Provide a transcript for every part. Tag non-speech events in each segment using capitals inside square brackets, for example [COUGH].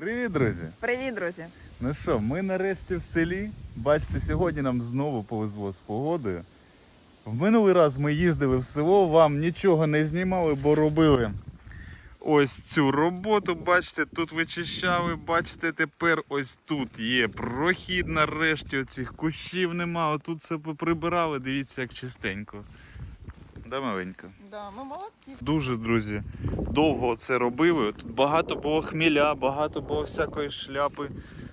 Привіт, друзі! Привіт, друзі! Ну що, ми нарешті в селі. Бачите, сьогодні нам знову повезло з погодою. В минулий раз ми їздили в село, вам нічого не знімали, бо робили ось цю роботу. Бачите, тут вичищали. Бачите, тепер ось тут є прохід нарешті. Оцих кущів нема. Отут все поприбирали. Дивіться, як чистенько. Да, маленька? Да, ми молодці. Дуже, друзі, довго це робили. Тут багато було хміля, багато було всякої шляпи,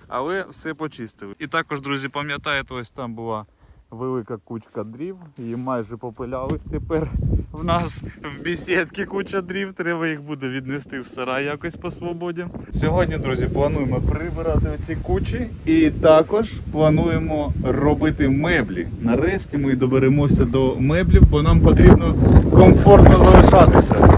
але все почистили. І також, друзі, пам'ятаєте, ось там була велика кучка дрів, її майже попиляли. Тепер в нас в бесідці куча дрів, треба їх буде віднести в сарай якось по свободі. Сьогодні, друзі, плануємо прибирати оці кучі і також плануємо робити меблі. Нарешті ми доберемося до меблів, бо нам потрібно комфортно залишатися.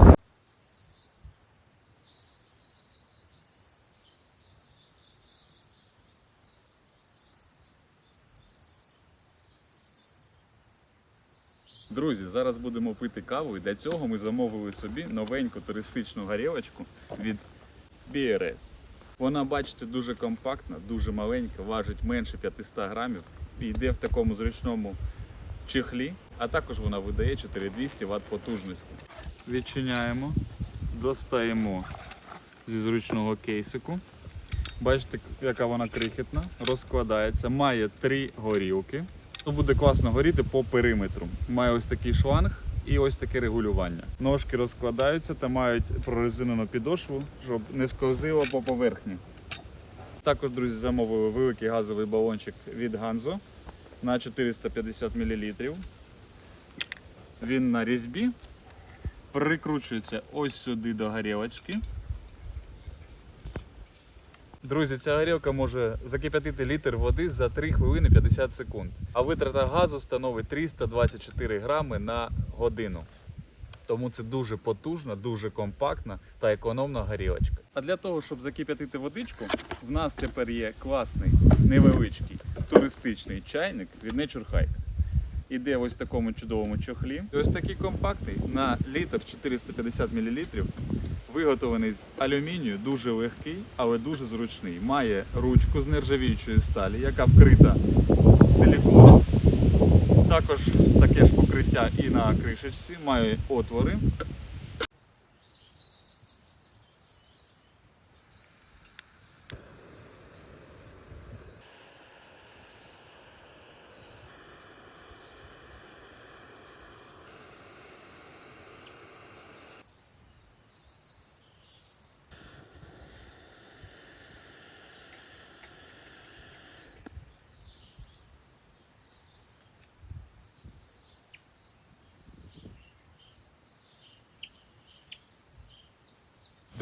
Друзі, зараз будемо пити каву і для цього ми замовили собі новеньку туристичну горілочку від BRS. Вона, бачите, дуже компактна, дуже маленька, важить менше 500 грамів і йде в такому зручному чехлі, а також вона видає 4200 Вт потужності. Відчиняємо, достаємо зі зручного кейсику. Бачите, яка вона крихітна, розкладається, має три горілки. Ну, буде класно горіти по периметру. Має ось такий шланг і ось таке регулювання. Ножки розкладаються та мають прорезинену підошву, щоб не сковзило по поверхні. Також, друзі, замовили великий газовий балончик від Ганзо на 450 мл. Він на різьбі. Прикручується ось сюди до горілочки. Друзі, ця горілка може закип'ятити літр води за 3 хвилини 50 секунд. А витрата газу становить 324 грами на годину. Тому це дуже потужна, дуже компактна та економна горілочка. А для того, щоб закип'ятити водичку, в нас тепер є класний невеличкий туристичний чайник від Nature Hike. Іде ось в такому чудовому чохлі. І ось такий компактний на літр 450 мл. Виготовлений з алюмінію, дуже легкий, але дуже зручний. Має ручку з нержавіючої сталі, яка вкрита силіконом. Також таке ж покриття і на кришечці, має отвори.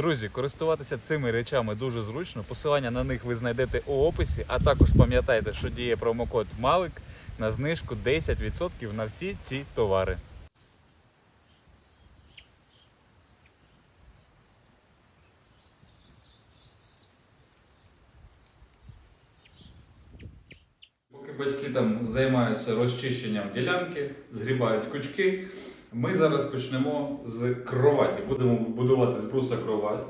Друзі, користуватися цими речами дуже зручно. Посилання на них ви знайдете у описі, а також пам'ятайте, що діє промокод MALIK на знижку 10% на всі ці товари. Поки батьки там займаються розчищенням ділянки, згрібають кучки, ми зараз почнемо з кроваті. Будемо будувати з бруса кровать.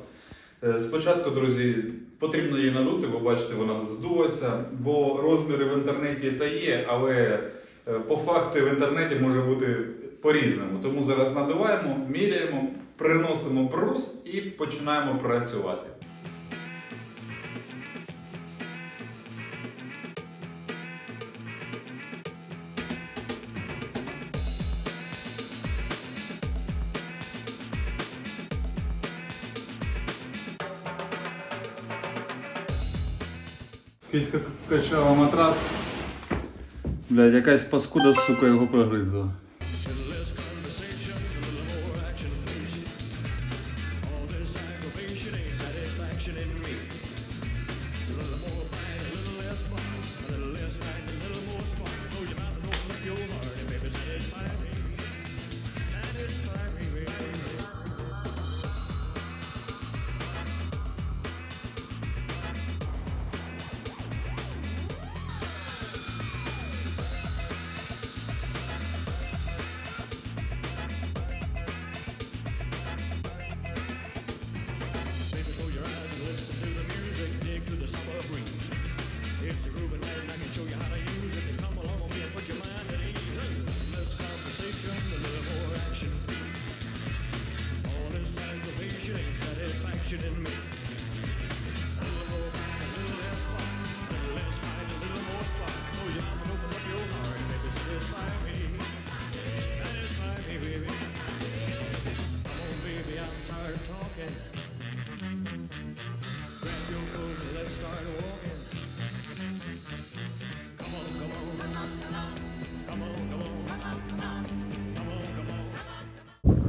Е, Спочатку, друзі, потрібно її надути, бо бачите, вона здулася, бо розміри в інтернеті та є, але е, по факту в інтернеті може бути по-різному. Тому зараз надуваємо, міряємо, приносимо брус і починаємо працювати. Кицька качала матрас. Блядь, якась паскуда, сука, його прогризла.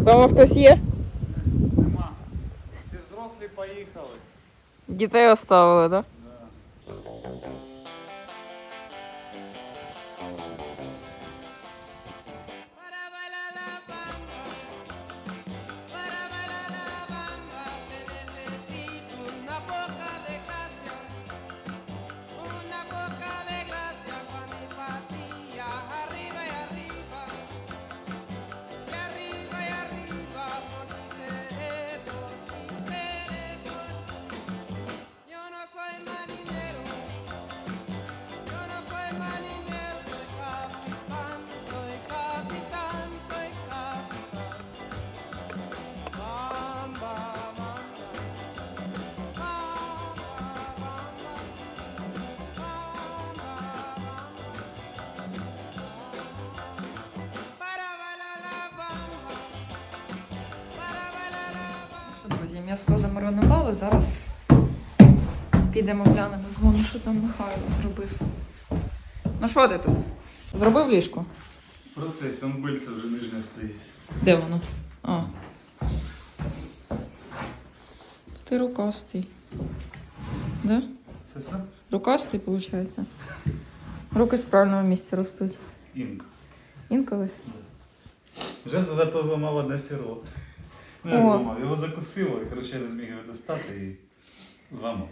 Дома хтось є? Нема. Всі взрослі поїхали. Дітей оставили, так? Para м'яско замаринували, зараз підемо глянемо з що там Михайло зробив. Ну що ти тут? Зробив ліжко? Процес, он бильце вже нижня стоїть. Де воно? А. Ти рукастий. Да? Це все? Рукастий, виходить? Руки з правильного місця ростуть. Інк. Інколи. Вже зато зламав одне сіро. Ну, О. зламав, його закусило, і коротше я не зміг його достати і зламав.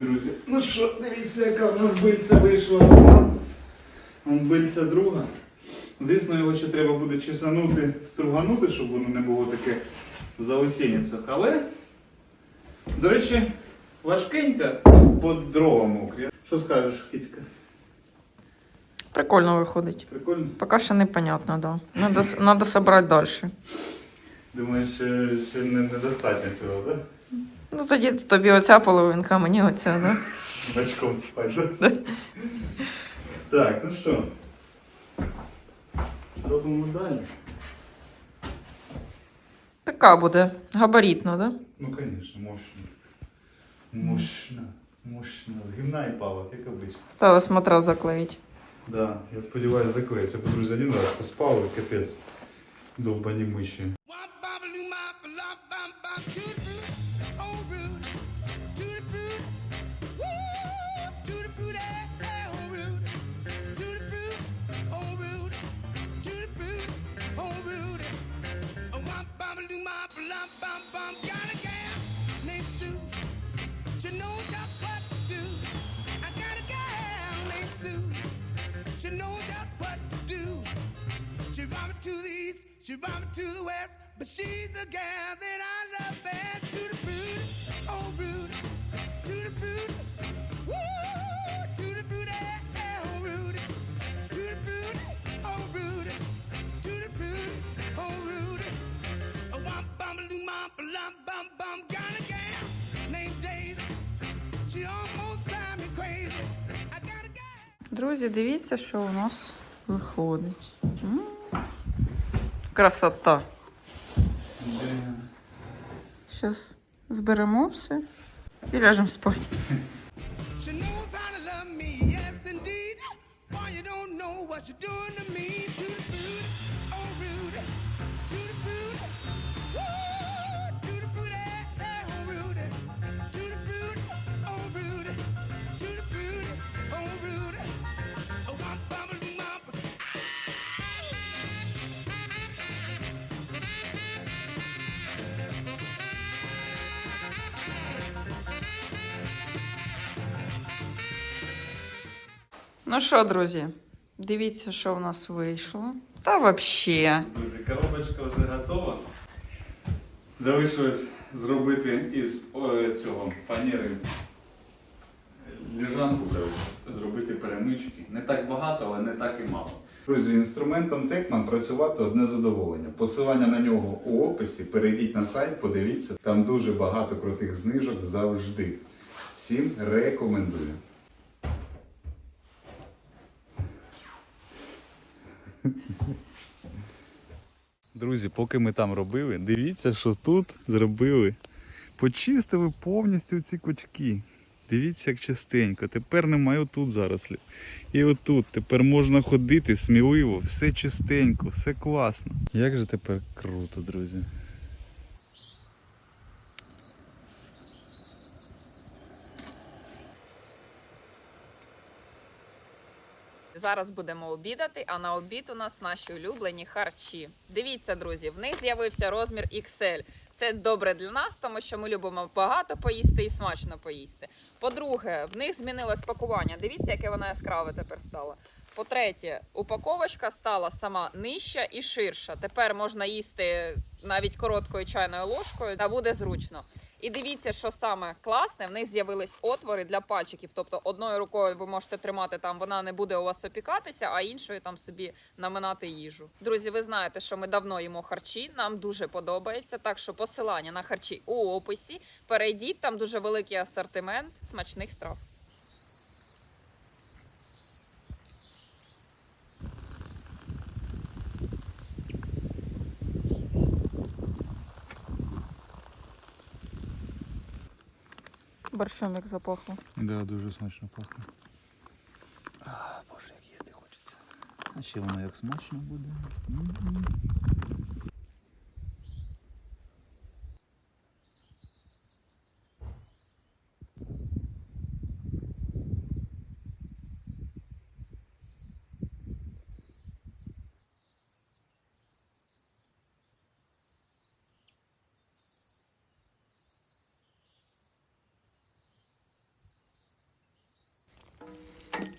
Друзі, ну що, дивіться, яка в нас бильця вийшла одна. Вон бильця друга. Звісно, його ще треба буде чесанути, струганути, щоб воно не було таке заосінницях. Але, до речі, важкенька по дрова мокрі. Що скажеш, кицька? Прикольно виходить. Прикольно? Поки що непонятно, да. Надо, надо собрати далі. Думаєш, ще, ще не, недостатньо цього, так? Ну тоді тобі оця половинка, мені оця, да? Бачком [LAUGHS] да? Так, ну що. Робимо далі. Така буде, габаритно, да? Ну, конечно, мощно. Мощно. Мощно. З гімна палок, як обично. Сталося матрас заклеїть. Да, я сподіваюся, заклеїться, бо друзі один раз поспав і капець. Довбані миші. She brought me to the east, she brought me to the west, but she's the gal that I love best. To the fruit, oh rude, to the fruit, woo, to the fruit, eh, eh, oh rude, to the fruit, oh rude, to the fruit, oh rude. Oh, wum bum loo mum lum bum bum, got a gal named Daisy. She almost drive me crazy. I got a gal. Друзі, дивіться, що у нас виходить. Красота. Зараз зберемо все і ляжемо спати. She Ну що, друзі, дивіться, що в нас вийшло. Та взагалі. Друзі, коробочка вже готова. Залишилось зробити із о, цього фанери ліжанку, зробити перемички. Не так багато, але не так і мало. Друзі, інструментом Текман працювати одне задоволення. Посилання на нього у описі. Перейдіть на сайт, подивіться. Там дуже багато крутих знижок завжди. Всім рекомендую. Друзі, поки ми там робили, дивіться, що тут зробили. Почистили повністю ці кучки. Дивіться, як частенько. Тепер немає тут зарослів. І отут тепер можна ходити сміливо, все чистенько, все класно. Як же тепер круто, друзі. Зараз будемо обідати, а на обід у нас наші улюблені харчі. Дивіться, друзі, в них з'явився розмір XL. Це добре для нас, тому що ми любимо багато поїсти і смачно поїсти. По-друге, в них змінилось пакування. Дивіться, яке воно яскраве тепер стало. По-третє, упаковочка стала сама нижча і ширша. Тепер можна їсти навіть короткою чайною ложкою, та буде зручно. І дивіться, що саме класне, в них з'явились отвори для пальчиків. Тобто одною рукою ви можете тримати там, вона не буде у вас опікатися, а іншою там собі наминати їжу. Друзі, ви знаєте, що ми давно їмо харчі. Нам дуже подобається. Так що посилання на харчі у описі. Перейдіть, там дуже великий асортимент смачних страв. Борщом як запахло. Да, дуже смачно пахне. А, боже, як їсти хочеться. А ще воно як смачно буде. М-м.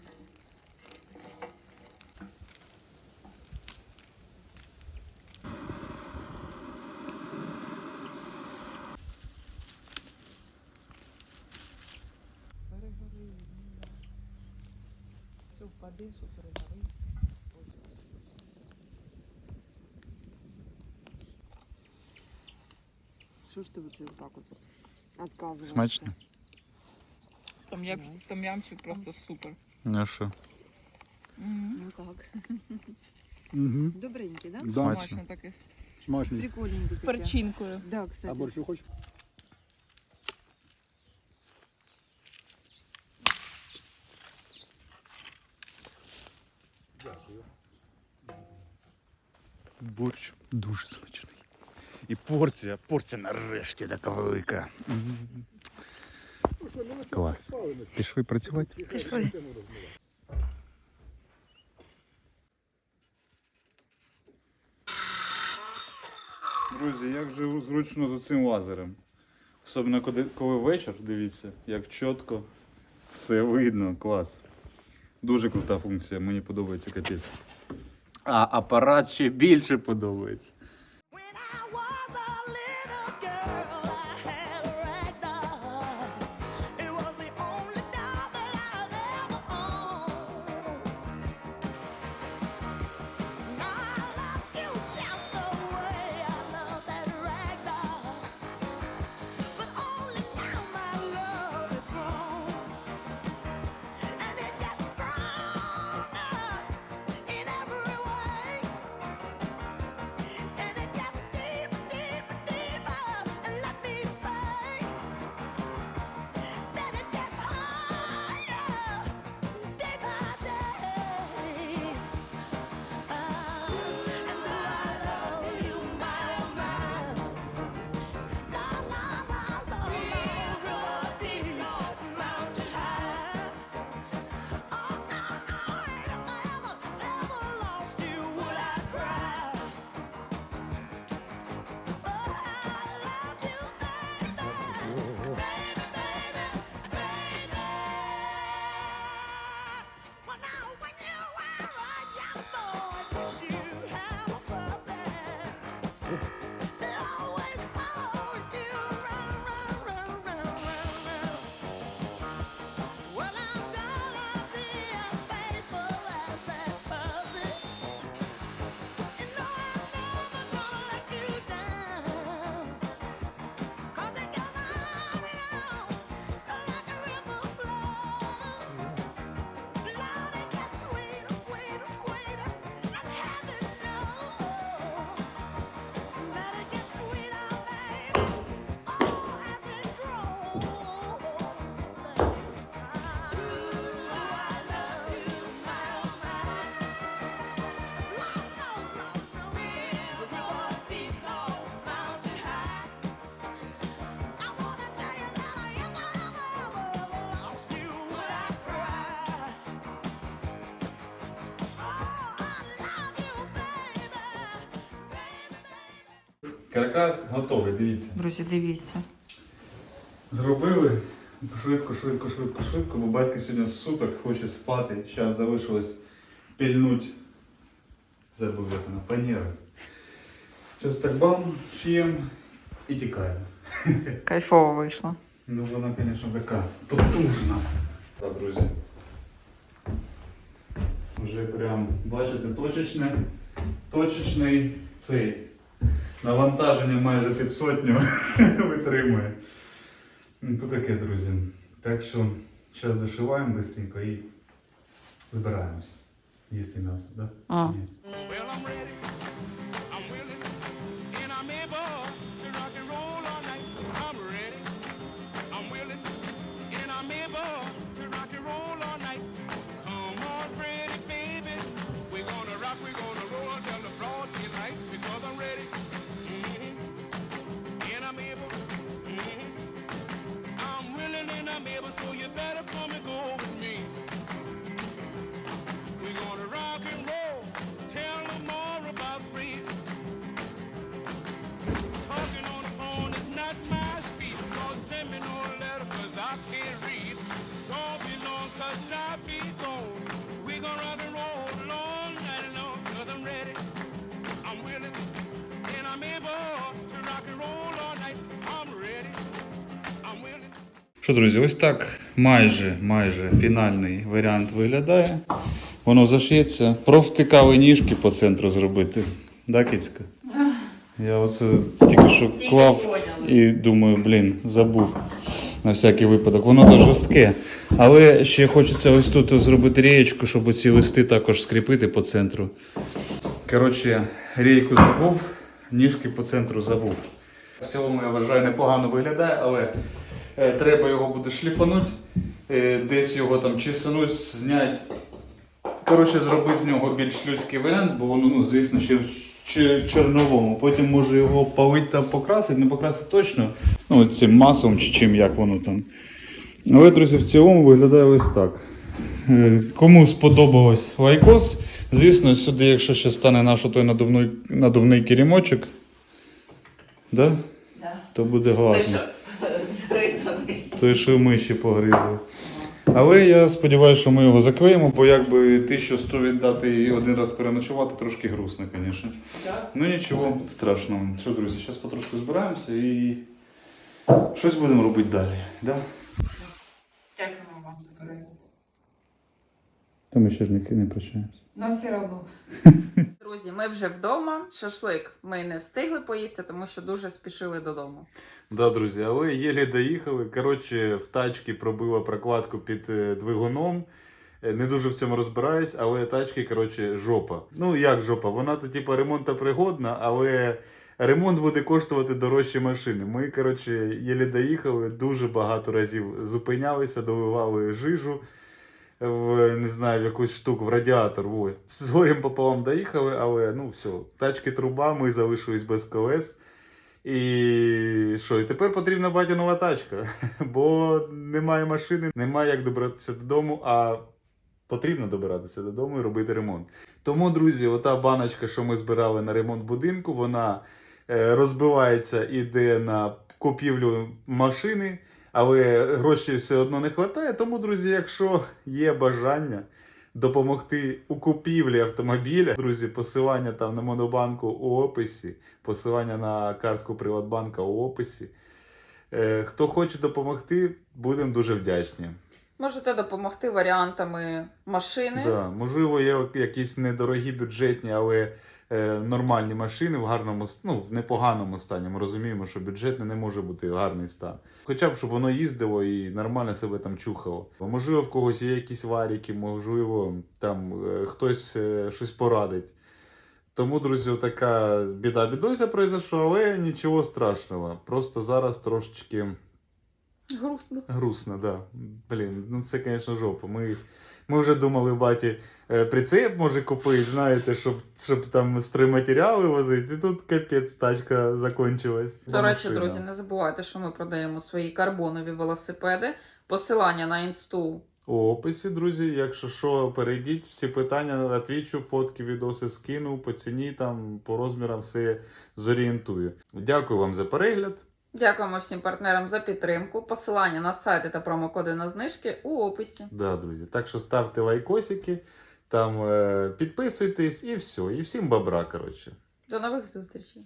Що ж ти оце отак от відказувався? Смачно? Том'ямчик просто супер. Ну що? Ну так. Угу. Добренький, да? Да. Смачно. таке. Смачний. Прикольненький. З таке. перчинкою. Да, А кстати. борщу хочеш? Борщ дуже смачний. І порція, порція нарешті така велика. М. Клас. Пішли працювати? Пішли. Друзі, як же зручно з цим лазером. Особливо коли, коли вечір, дивіться, як чітко все видно, клас. Дуже крута функція, мені подобається капець. А апарат ще більше подобається. Каркас готовий, дивіться. Друзі, дивіться. Зробили швидко, швидко, швидко, швидко, бо батько сьогодні з суток хоче спати. Зараз залишилось пільнуть. Забув як вона, фанера. Зараз так бам, шиєм і тікаємо. Кайфово вийшло. Ну вона, звісно, така потужна. Так, друзі. Вже прям, бачите, точечне, точечний цей навантаження майже під сотню [LAUGHS] витримує. Ну, То таке, друзі. Так що зараз дошиваємо швидко і збираємось. Їсти м'ясо, так? Да? Що, друзі, ось так майже, майже фінальний варіант виглядає. Воно зашиється. Провтикали ніжки по центру зробити. Да, кицька? Я оце тільки що клав і думаю, блін, забув на всякий випадок. Воно дуже жорстке. Але ще хочеться ось тут зробити рієчку, щоб ці листи також скріпити по центру. Коротше, рейку забув, ніжки по центру забув. В цілому, я вважаю, непогано виглядає, але треба його буде шліфанути, е, десь його там чесануть, зняти. Коротше, зробити з нього більш людський варіант, бо воно, ну, звісно, ще в чорновому. Потім може його палити та покрасити, не покрасити точно. Ну, цим маслом чи чим, як воно там. Але, друзі, в цілому виглядає ось так. Е, Кому сподобалось лайкос, звісно, сюди, якщо ще стане наш той надувний, надувний керімочок, да? Да. то буде гарно. Той, що ми ще погризли. Але я сподіваюся, що ми його закриємо, бо якби 1100 віддати і один раз переночувати, трошки грустно, звісно. Ну нічого страшного. Що, друзі, зараз потрошку збираємося і щось будемо робити далі. Да? Дякуємо вам за перегляд. То ми ще ж не, не прощаємося. Ну, все одно. Друзі, ми вже вдома. Шашлик ми не встигли поїсти, тому що дуже спішили додому. Да, друзі, але єлі доїхали. Коротше, в тачці пробила прокладку під е, двигуном. Е, Не дуже в цьому розбираюсь, але тачки, коротше, жопа. Ну як жопа? Вона то типу ремонтопригодна, але ремонт буде коштувати дорожче машини. Ми, коротше, єлі доїхали, дуже багато разів зупинялися, доливали жижу в не знаю, в якусь штуку, в радіатор. Вот. З горем пополам доїхали, але ну все, тачки труба, ми залишились без колес. І що, і тепер потрібна батя нова тачка, [LAUGHS] бо немає машини, немає як добратися додому, а потрібно добиратися додому і робити ремонт. Тому, друзі, ота баночка, що ми збирали на ремонт будинку, вона е, розбивається і йде на купівлю машини, але грошей все одно не вистачає. Тому, друзі, якщо є бажання допомогти у купівлі автомобіля. Друзі, посилання там на монобанку у описі, посилання на картку Приватбанка у описі. Е, хто хоче допомогти, будемо дуже вдячні. Можете допомогти варіантами машини. Да, можливо, є якісь недорогі бюджетні, але нормальні машини в гарному, ну, в непоганому стані. Ми розуміємо, що бюджетне не може бути гарний стан. Хоча б щоб воно їздило і нормально себе там чухало. Можливо, в когось є якісь варіки, можливо, там е, хтось е, щось порадить. Тому, друзі, така біда бідося произошла, але нічого страшного. Просто зараз трошечки. Грустно. Грустно, да. Блін, ну це, звісно, жопа. Ми, ми вже думали, баті, е, прицеп може купити, знаєте, щоб, щоб там стройматеріали возити, і тут капець тачка закончилась. До речі, друзі, не забувайте, що ми продаємо свої карбонові велосипеди. Посилання на інсту у описі, друзі. Якщо що, перейдіть, всі питання відвічу, фотки, відоси скину, по ціні, там, по розмірам все зорієнтую. Дякую вам за перегляд. Дякуємо всім партнерам за підтримку. Посилання на сайти та промокоди на знижки у описі. Да, друзі. Так що ставте лайкосики, там е, підписуйтесь і все. І всім бабра. коротше. До нових зустрічей!